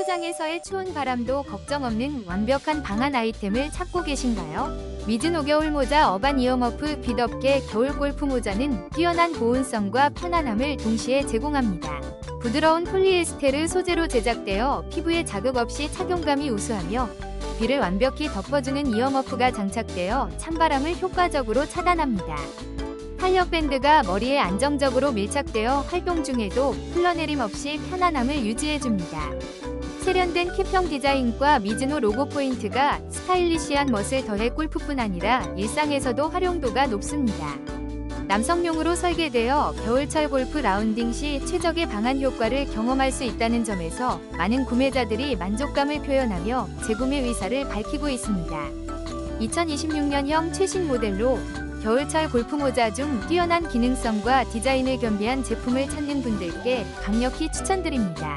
골프장에서의 추운 바람도 걱정 없는 완벽한 방한 아이템을 찾고 계신가요? 미즈노 겨울 모자 어반 이어머프 빛없게 겨울 골프 모자는 뛰어난 보온성과 편안함을 동시에 제공합니다. 부드러운 폴리에스테르 소재로 제작되어 피부에 자극 없이 착용감이 우수하며 비를 완벽히 덮어주는 이어머프가 장착되어 찬바람을 효과적으로 차단합니다. 탄력 밴드가 머리에 안정적으로 밀착되어 활동 중에도 흘러내림 없이 편안함을 유지해줍니다. 세련된 캡형 디자인과 미즈노 로고 포인트가 스타일리시한 멋을 더해 골프뿐 아니라 일상에서도 활용도가 높습니다. 남성용으로 설계되어 겨울철 골프 라운딩 시 최적의 방한 효과를 경험할 수 있다는 점에서 많은 구매자들이 만족감을 표현하며 재구매 의사를 밝히고 있습니다. 2026년형 최신 모델로 겨울철 골프 모자 중 뛰어난 기능성과 디자인을 겸비한 제품을 찾는 분들께 강력히 추천드립니다.